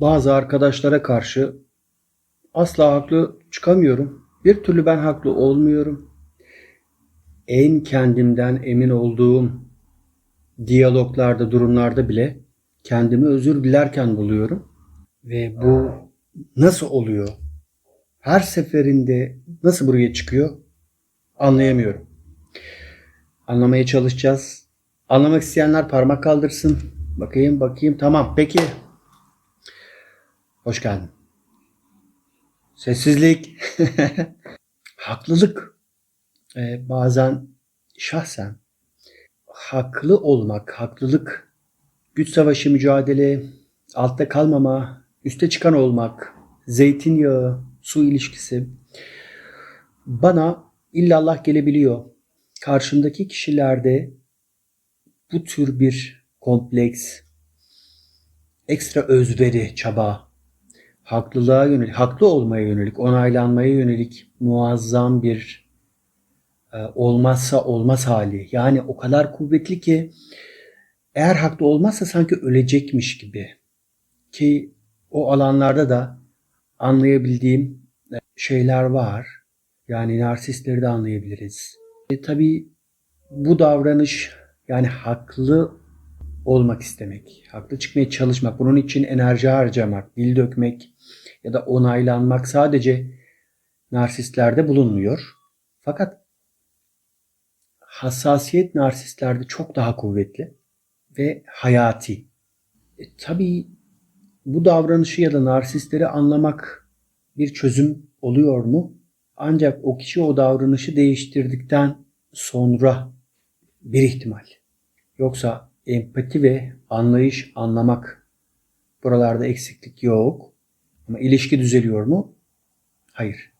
bazı arkadaşlara karşı asla haklı çıkamıyorum. Bir türlü ben haklı olmuyorum. En kendimden emin olduğum diyaloglarda, durumlarda bile kendimi özür dilerken buluyorum. Ve bu nasıl oluyor? Her seferinde nasıl buraya çıkıyor? Anlayamıyorum. Anlamaya çalışacağız. Anlamak isteyenler parmak kaldırsın. Bakayım bakayım. Tamam peki. Hoş geldin. Sessizlik. Haklılık. Ee, bazen şahsen haklı olmak, haklılık, güç savaşı mücadele, altta kalmama, üste çıkan olmak, zeytinyağı, su ilişkisi bana illallah gelebiliyor. Karşımdaki kişilerde bu tür bir kompleks, ekstra özveri, çaba, haklılığa yönelik, haklı olmaya yönelik, onaylanmaya yönelik muazzam bir e, olmazsa olmaz hali. Yani o kadar kuvvetli ki eğer haklı olmazsa sanki ölecekmiş gibi. Ki o alanlarda da anlayabildiğim e, şeyler var. Yani narsistleri de anlayabiliriz. E, tabii bu davranış yani haklı olmak istemek, haklı çıkmaya çalışmak, bunun için enerji harcamak, dil dökmek ya da onaylanmak sadece narsistlerde bulunmuyor. Fakat hassasiyet narsistlerde çok daha kuvvetli ve hayati. E, tabii bu davranışı ya da narsistleri anlamak bir çözüm oluyor mu? Ancak o kişi o davranışı değiştirdikten sonra bir ihtimal. Yoksa empati ve anlayış, anlamak buralarda eksiklik yok. Ama ilişki düzeliyor mu? Hayır.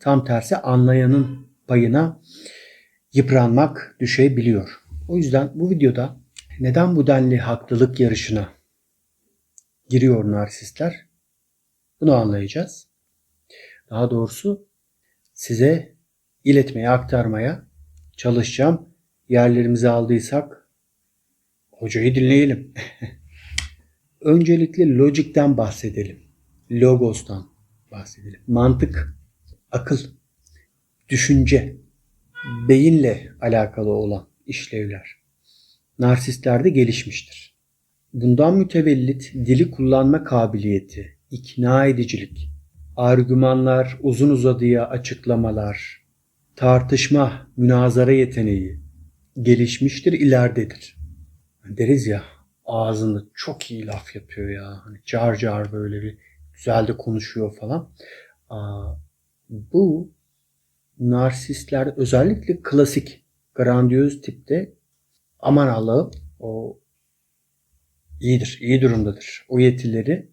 Tam tersi anlayanın payına yıpranmak düşebiliyor. O yüzden bu videoda neden bu denli haklılık yarışına giriyor narsistler? Bunu anlayacağız. Daha doğrusu size iletmeye, aktarmaya çalışacağım. Yerlerimizi aldıysak hocayı dinleyelim. Öncelikle logikten bahsedelim. Logos'tan bahsedelim. Mantık, akıl, düşünce, beyinle alakalı olan işlevler narsistlerde gelişmiştir. Bundan mütevellit dili kullanma kabiliyeti, ikna edicilik, argümanlar, uzun uzadıya açıklamalar, tartışma, münazara yeteneği gelişmiştir, ileridedir. Deriz ya ağzında çok iyi laf yapıyor ya. Hani car car böyle bir güzel de konuşuyor falan. Bu narsistler özellikle klasik grandiyoz tipte aman Allah'ım o iyidir, iyi durumdadır. O yetileri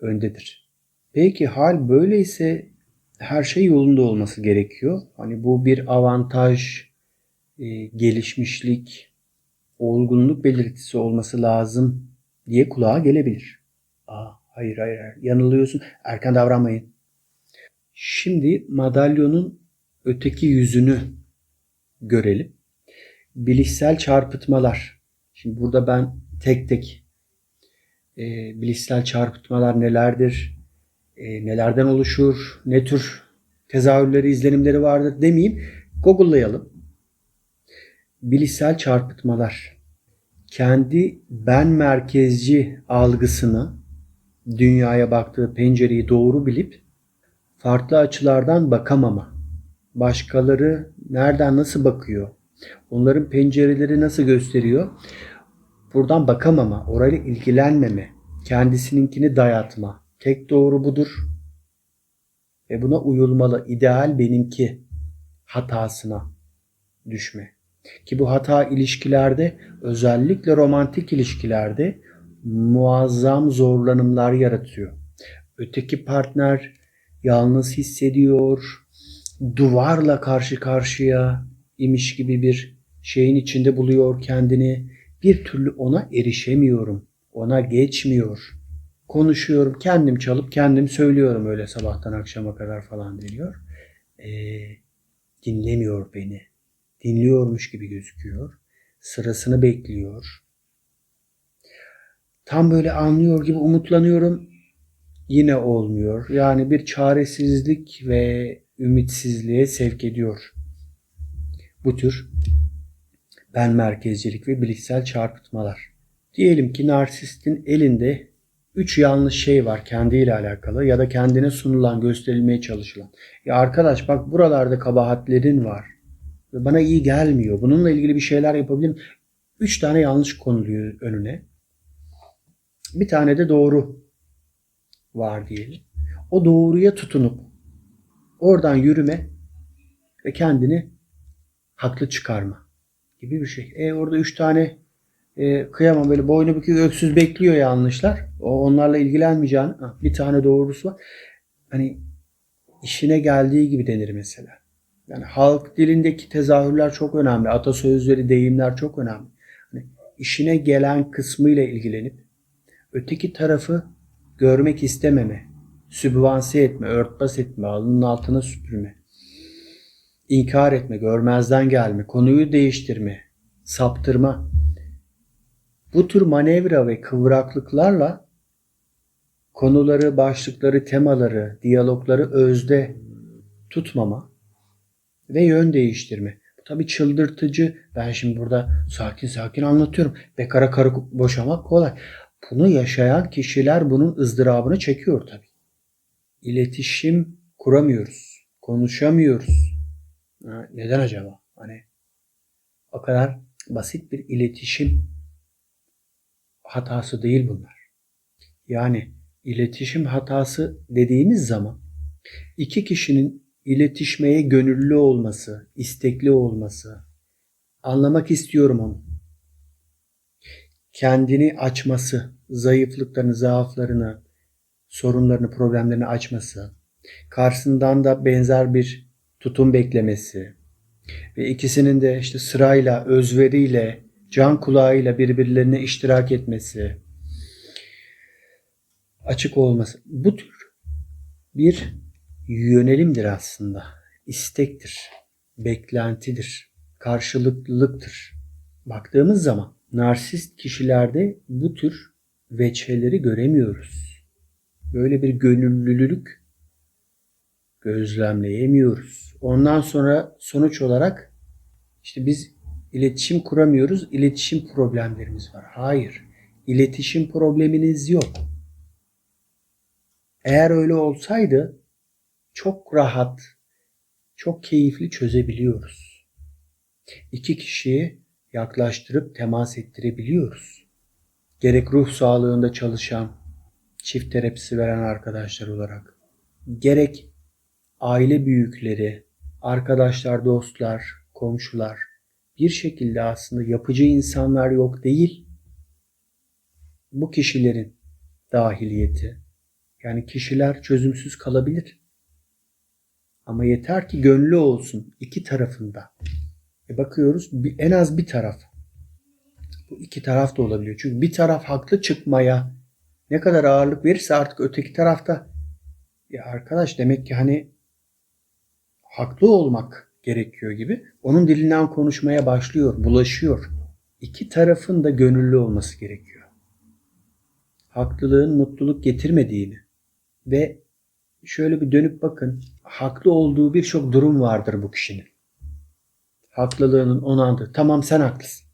öndedir. Peki hal böyleyse her şey yolunda olması gerekiyor. Hani bu bir avantaj, e, gelişmişlik, olgunluk belirtisi olması lazım diye kulağa gelebilir. Aa, hayır hayır yanılıyorsun. Erken davranmayın. Şimdi madalyonun öteki yüzünü görelim. Bilişsel çarpıtmalar. Şimdi burada ben tek tek e, bilişsel çarpıtmalar nelerdir, e, nelerden oluşur, ne tür tezahürleri, izlenimleri vardır demeyeyim. Google'layalım. Bilişsel çarpıtmalar. Kendi ben merkezci algısını, dünyaya baktığı pencereyi doğru bilip farklı açılardan bakamama. Başkaları nereden nasıl bakıyor? Onların pencereleri nasıl gösteriyor? Buradan bakamama, orayla ilgilenmeme, kendisininkini dayatma. Tek doğru budur. Ve buna uyulmalı. İdeal benimki hatasına düşme. Ki bu hata ilişkilerde özellikle romantik ilişkilerde muazzam zorlanımlar yaratıyor. Öteki partner yalnız hissediyor, duvarla karşı karşıya imiş gibi bir şeyin içinde buluyor kendini. Bir türlü ona erişemiyorum. Ona geçmiyor. Konuşuyorum, kendim çalıp kendim söylüyorum öyle sabahtan akşama kadar falan deniyor. Ee, dinlemiyor beni. Dinliyormuş gibi gözüküyor. Sırasını bekliyor. Tam böyle anlıyor gibi umutlanıyorum. Yine olmuyor. Yani bir çaresizlik ve ümitsizliğe sevk ediyor. Bu tür ben merkezcilik ve bilişsel çarpıtmalar. Diyelim ki narsistin elinde üç yanlış şey var kendiyle alakalı ya da kendine sunulan, gösterilmeye çalışılan. Ya arkadaş bak buralarda kabahatlerin var bana iyi gelmiyor. Bununla ilgili bir şeyler yapabilirim. Üç tane yanlış konuluyor önüne. Bir tane de doğru var diyelim. O doğruya tutunup oradan yürüme ve kendini haklı çıkarma gibi bir şey. E orada üç tane e, kıyamam böyle boynu bükük öksüz bekliyor yanlışlar. O onlarla ilgilenmeyeceğin bir tane doğrusu var. Hani işine geldiği gibi denir mesela. Yani halk dilindeki tezahürler çok önemli. Atasözleri, deyimler çok önemli. Hani işine gelen kısmıyla ilgilenip öteki tarafı görmek istememe, sübvanse etme, örtbas etme, alnının altına süpürme, inkar etme, görmezden gelme, konuyu değiştirme, saptırma. Bu tür manevra ve kıvraklıklarla konuları, başlıkları, temaları, diyalogları özde tutmama ve yön değiştirme. Bu tabii çıldırtıcı. Ben şimdi burada sakin sakin anlatıyorum. Bekara karı boşamak kolay. Bunu yaşayan kişiler bunun ızdırabını çekiyor tabii. İletişim kuramıyoruz. Konuşamıyoruz. Ha, neden acaba? Hani o kadar basit bir iletişim hatası değil bunlar. Yani iletişim hatası dediğimiz zaman iki kişinin iletişmeye gönüllü olması, istekli olması, anlamak istiyorum onu. Kendini açması, zayıflıklarını, zaaflarını, sorunlarını, problemlerini açması, karşısından da benzer bir tutum beklemesi ve ikisinin de işte sırayla, özveriyle, can kulağıyla birbirlerine iştirak etmesi, açık olması. Bu tür bir yönelimdir aslında. İstektir, beklentidir, karşılıklılıktır. Baktığımız zaman narsist kişilerde bu tür veçeleri göremiyoruz. Böyle bir gönüllülük gözlemleyemiyoruz. Ondan sonra sonuç olarak işte biz iletişim kuramıyoruz, iletişim problemlerimiz var. Hayır, iletişim probleminiz yok. Eğer öyle olsaydı çok rahat, çok keyifli çözebiliyoruz. İki kişiyi yaklaştırıp temas ettirebiliyoruz. Gerek ruh sağlığında çalışan, çift terapisi veren arkadaşlar olarak, gerek aile büyükleri, arkadaşlar, dostlar, komşular bir şekilde aslında yapıcı insanlar yok değil. Bu kişilerin dahiliyeti. Yani kişiler çözümsüz kalabilir. Ama yeter ki gönlü olsun iki tarafında. E bakıyoruz en az bir taraf. Bu iki taraf da olabiliyor. Çünkü bir taraf haklı çıkmaya ne kadar ağırlık verirse artık öteki tarafta ya arkadaş demek ki hani haklı olmak gerekiyor gibi onun dilinden konuşmaya başlıyor, bulaşıyor. İki tarafın da gönüllü olması gerekiyor. Haklılığın mutluluk getirmediğini ve şöyle bir dönüp bakın haklı olduğu birçok durum vardır bu kişinin. Haklılığının onandı. Tamam sen haklısın.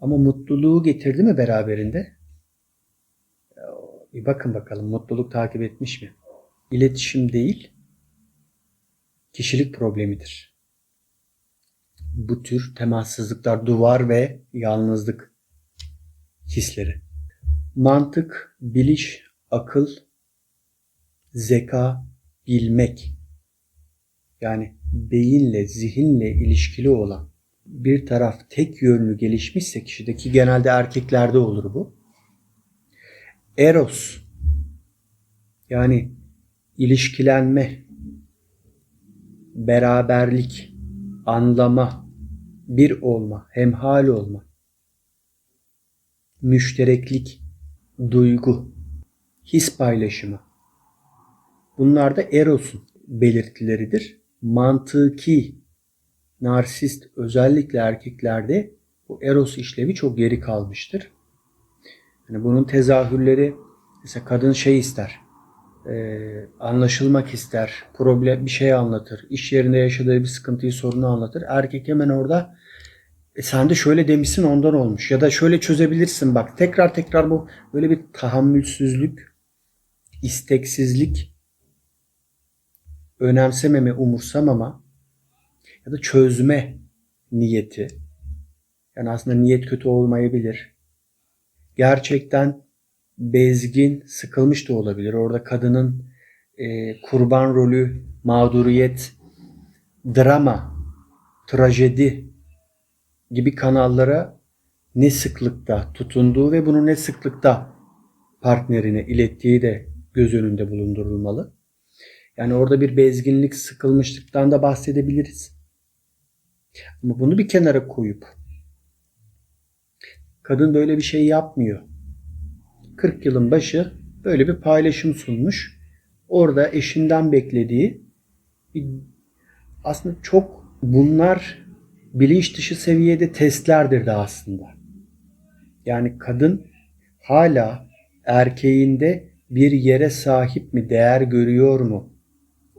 Ama mutluluğu getirdi mi beraberinde? Bir bakın bakalım mutluluk takip etmiş mi? İletişim değil, kişilik problemidir. Bu tür temassızlıklar, duvar ve yalnızlık hisleri. Mantık, biliş, akıl, zeka, bilmek. Yani beyinle, zihinle ilişkili olan bir taraf tek yönlü gelişmişse kişideki genelde erkeklerde olur bu. Eros yani ilişkilenme, beraberlik, anlama, bir olma, hemhal olma, müştereklik, duygu, his paylaşımı. Bunlar da Eros'un belirtileridir. Mantıki, narsist özellikle erkeklerde bu Eros işlevi çok geri kalmıştır. Yani bunun tezahürleri mesela kadın şey ister. Ee, anlaşılmak ister, problem bir şey anlatır, iş yerinde yaşadığı bir sıkıntıyı, sorunu anlatır. Erkek hemen orada e sen de şöyle demişsin ondan olmuş ya da şöyle çözebilirsin bak tekrar tekrar bu böyle bir tahammülsüzlük, isteksizlik, önemsememe, umursamama ya da çözme niyeti. Yani aslında niyet kötü olmayabilir. Gerçekten bezgin, sıkılmış da olabilir. Orada kadının e, kurban rolü, mağduriyet, drama, trajedi gibi kanallara ne sıklıkta tutunduğu ve bunu ne sıklıkta partnerine ilettiği de göz önünde bulundurulmalı. Yani orada bir bezginlik, sıkılmışlıktan da bahsedebiliriz. Ama bunu bir kenara koyup kadın böyle bir şey yapmıyor. 40 yılın başı böyle bir paylaşım sunmuş. Orada eşinden beklediği aslında çok bunlar bilinç dışı seviyede testlerdir de aslında. Yani kadın hala erkeğinde bir yere sahip mi, değer görüyor mu?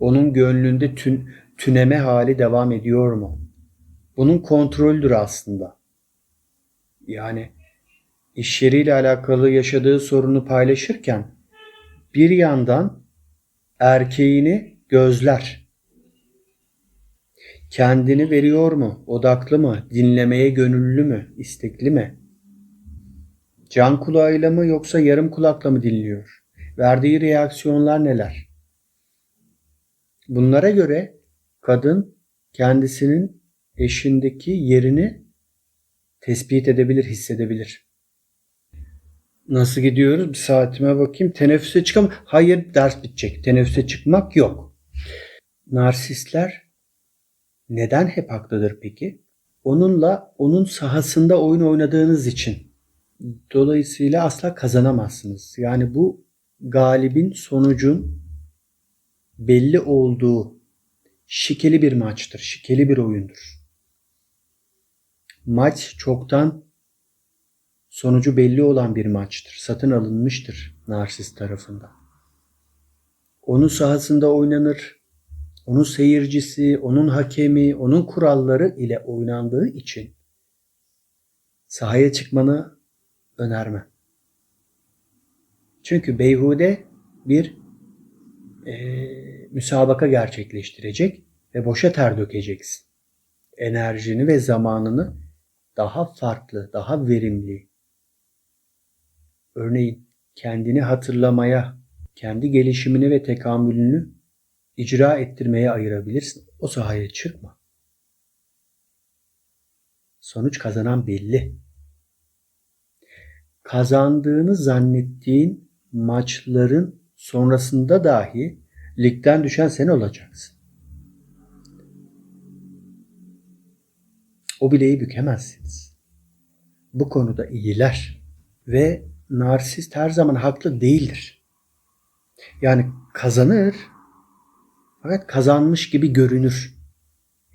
Onun gönlünde tün, tüneme hali devam ediyor mu? Bunun kontroldür aslında. Yani iş yeriyle alakalı yaşadığı sorunu paylaşırken bir yandan erkeğini gözler. Kendini veriyor mu? Odaklı mı? Dinlemeye gönüllü mü? istekli mi? Can kulağıyla mı yoksa yarım kulakla mı dinliyor? Verdiği reaksiyonlar neler? Bunlara göre kadın kendisinin eşindeki yerini tespit edebilir, hissedebilir. Nasıl gidiyoruz? Bir saatime bakayım. Teneffüse çıkam. Hayır ders bitecek. Teneffüse çıkmak yok. Narsistler neden hep haklıdır peki? Onunla onun sahasında oyun oynadığınız için. Dolayısıyla asla kazanamazsınız. Yani bu galibin sonucun belli olduğu şikeli bir maçtır. Şikeli bir oyundur. Maç çoktan sonucu belli olan bir maçtır. Satın alınmıştır narsist tarafından. Onun sahasında oynanır. Onun seyircisi, onun hakemi, onun kuralları ile oynandığı için sahaya çıkmanı önermem. Çünkü beyhude bir e, müsabaka gerçekleştirecek ve boşa ter dökeceksin. Enerjini ve zamanını daha farklı, daha verimli, örneğin kendini hatırlamaya, kendi gelişimini ve tekamülünü icra ettirmeye ayırabilirsin. O sahaya çıkma. Sonuç kazanan belli. Kazandığını zannettiğin maçların sonrasında dahi ligden düşen sen olacaksın. O bileği bükemezsiniz. Bu konuda iyiler ve narsist her zaman haklı değildir. Yani kazanır fakat kazanmış gibi görünür.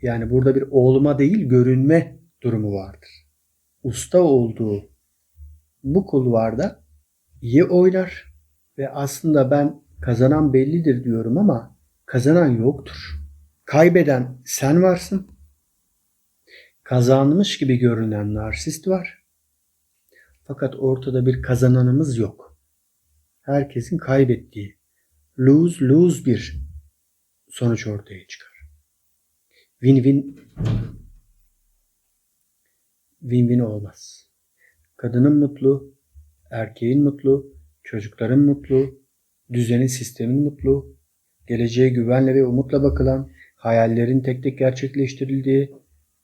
Yani burada bir olma değil görünme durumu vardır. Usta olduğu bu kulvarda iyi oynar ve aslında ben kazanan bellidir diyorum ama kazanan yoktur. Kaybeden sen varsın. Kazanmış gibi görünen narsist var. Fakat ortada bir kazananımız yok. Herkesin kaybettiği lose lose bir sonuç ortaya çıkar. Win-win win-win olmaz. Kadının mutlu, erkeğin mutlu, çocukların mutlu, düzenin sistemin mutlu, geleceğe güvenle ve umutla bakılan, hayallerin tek tek gerçekleştirildiği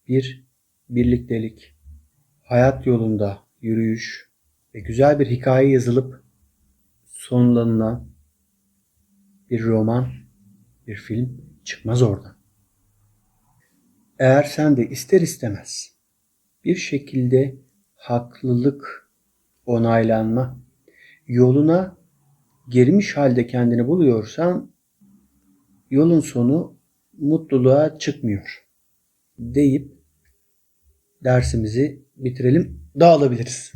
bir birliktelik, hayat yolunda yürüyüş ve güzel bir hikaye yazılıp sonlanılan bir roman, bir film çıkmaz oradan. Eğer sen de ister istemez bir şekilde haklılık, onaylanma yoluna girmiş halde kendini buluyorsan yolun sonu mutluluğa çıkmıyor deyip dersimizi bitirelim, dağılabiliriz.